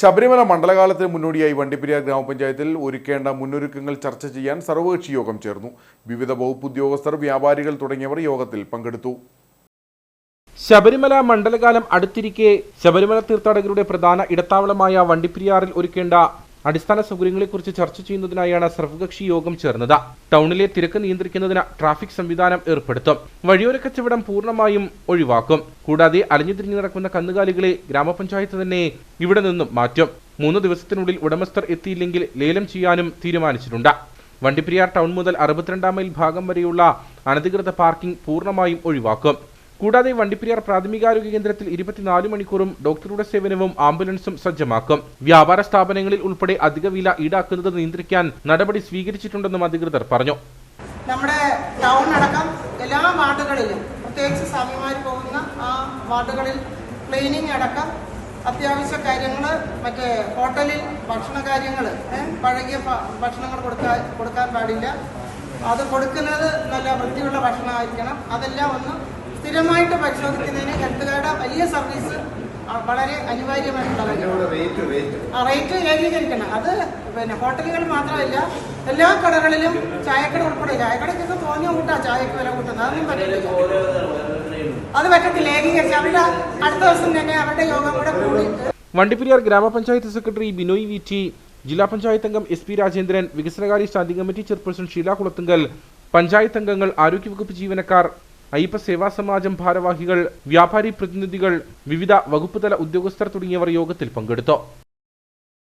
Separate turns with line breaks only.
ശബരിമല മണ്ഡലകാലത്തിന് മുന്നോടിയായി വണ്ടിപ്പെരിയാർ ഗ്രാമപഞ്ചായത്തിൽ ഒരുക്കേണ്ട മുന്നൊരുക്കങ്ങൾ ചർച്ച ചെയ്യാൻ സർവകക്ഷി യോഗം ചേർന്നു. വിവിധ വകുപ്പ് ഉദ്യോഗസ്ഥർ വ്യാപാരികൾ തുടങ്ങിയവർ യോഗത്തിൽ പങ്കെടുത്തു.
ശബരിമല മണ്ഡലകാലം അടുത്തിരിക്കെ ശബരിമല തീർത്ഥാടകരുടെ പ്രധാന ഇടത്താവളമായ വണ്ടിപ്പെരിയാറിൽ ഒരുക്കേണ്ട അടിസ്ഥാന സൗകര്യങ്ങളെക്കുറിച്ച് ചർച്ച ചെയ്യുന്നതിനായാണ് സർവകക്ഷി യോഗം ചേർന്നത്. ടൗണിലെ തിരക്ക് നിയന്ത്രിക്കുന്നതിന് ട്രാഫിക് സംവിധാനം ഏർപ്പെടുത്തും. വഴിയോര കച്ചവടം പൂർണമായും ഒഴിവാക്കും. കൂടാതെ അലഞ്ഞുതിരിഞ്ഞു നടക്കുന്ന കന്നുകാലികളെ ഗ്രാമപഞ്ചായത്ത് തന്നെ ഇവിടെ നിന്നും മാറ്റും. മൂന്ന് ദിവസത്തിനുള്ളിൽ ഉടമസ്ഥർ എത്തിയില്ലെങ്കിൽ ലേലം ചെയ്യാനും തീരുമാനിച്ചിട്ടുണ്ട്. വണ്ടിപ്പെരിയാർ ടൗൺ മുതൽ അറുപത്തിരണ്ടാം മൈൽ ഭാഗം വരെയുള്ള അനധികൃത പാർക്കിംഗ് പൂർണമായും ഒഴിവാക്കും. കൂടാതെ വണ്ടിപ്പെരിയാർ പ്രാഥമികാരോഗ്യ കേന്ദ്രത്തിൽ ഇരുപത്തിനാല് മണിക്കൂറും ഡോക്ടറുടെ സേവനവും ആംബുലൻസും സജ്ജമാക്കും. വ്യാപാര സ്ഥാപനങ്ങളിൽ ഉൾപ്പെടെ അധിക വില ഈടാക്കുന്നത് നിയന്ത്രിക്കാൻ നടപടി സ്വീകരിച്ചിട്ടുണ്ടെന്നും അധികൃതർ പറഞ്ഞു.
നമ്മുടെ ടൗൺ അടക്കം എല്ലാ വാർഡുകളിലും പ്രത്യേകിച്ച് സ്വാമിമാർ പോകുന്ന ആ വാർഡുകളിൽ ക്ലീനിങ് അടക്കം അത്യാവശ്യ കാര്യങ്ങൾ മറ്റേ ഹോട്ടലിൽ ഭക്ഷണ കാര്യങ്ങൾ പഴകിയ ഭക്ഷണങ്ങൾ കൊടുക്കാൻ കൊടുക്കാൻ പാടില്ല. അത് കൊടുക്കുന്നത് നല്ല വൃത്തിയുള്ള ഭക്ഷണമായിരിക്കണം. അതെല്ലാം ഒന്ന് സ്ഥിരമായിട്ട് പരിശോധിക്കുന്നതിന് ഹെൽത്ത് കാർഡ് വലിയ സർവീസ് വളരെ അനിവാര്യമായിട്ടുള്ള റേറ്റ് ഏകീകരിക്കണം. അത് പിന്നെ ഹോട്ടലുകൾ മാത്രമല്ല എല്ലാ കടകളിലും ചായക്കട ഉൾപ്പെടെ ചായക്കടയ്ക്കൊക്കെ തോന്നിയ കൂട്ടാ ചായക്ക് വില കൂട്ടുന്നത്. അതൊന്നും പറ്റില്ല അത് പറ്റത്തില്ല ഏകീകരിച്ച്. അവരുടെ അടുത്ത ദിവസം തന്നെ അവരുടെ യോഗം കൂടെ കൂടിയിട്ട്
വണ്ടിപ്പെരിയാർ ഗ്രാമപഞ്ചായത്ത് സെക്രട്ടറി ബിനോയ് വി ടി ജില്ലാ പഞ്ചായത്ത് അംഗം എസ് പി രാജേന്ദ്രൻ വികസനകാര്യ standing committee chairperson Sheela Kulathungal panchayat അംഗങ്ങൾ ആരോഗ്യവകുപ്പ് ജീവനക്കാർ അയ്യപ്പ സേവാ സമാജം ഭാരവാഹികൾ വ്യാപാരി പ്രതിനിധികൾ വിവിധ വകുപ്പുതല ഉദ്യോഗസ്ഥർ തുടങ്ങിയവർ യോഗത്തിൽ പങ്കെടുത്തു.